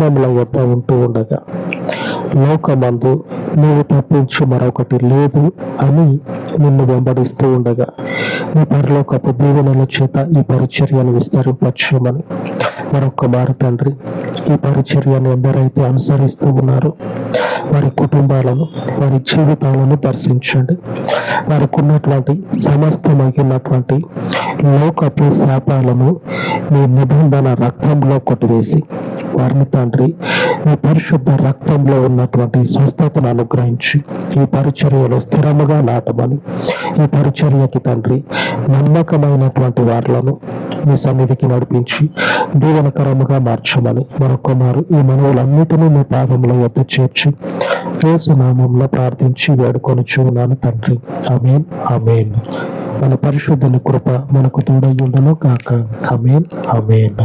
పాదముల వద్ద ఉంటూ ఉండగా లోకమందు నీవు తప్పించు మరొకటి లేదు అని నిన్ను వెంబడిస్తూ ఉండగా నీ పరిలోకపు దీవెనల చేత ఈ పరిచర్యను విస్తరింపచ్చుమని మరొక మారు తండ్రి ఈ పరిచర్యను ఎందరైతే అనుసరిస్తూ ఉన్నారో వారి కుటుంబాలను వారి జీవితాలను దర్శించండి. వారికి ఉన్నటువంటి సమస్తమైనటువంటి లోకపు శాపాలను మీ నిబంధన రక్తంలో కొట్టివేసి వారిని తండ్రి మీ పరిశుద్ధ రక్తంలో ఉన్నటువంటి స్వస్థతను అనుగ్రహించి ఈ పరిచర్యలో స్థిరముగా నాటమని ఈ పరిచర్యకి తండ్రి నమ్మకమైనటువంటి వారులను మీ సన్నిధికి నడిపించి దీవనకరముగా మార్చమని మరొకమారు ఈ మనవులన్నిటినీ మీ పాదంలో ఎత్త చేర్చి యేసు నామంలో ప్రార్థించి వేడుకొని చూనాను తండ్రి. అమేన్ అమేన్ మన పరిశుద్ధుని కృప మనకు తోడై ఉండను కాక అమేన్ అమేన్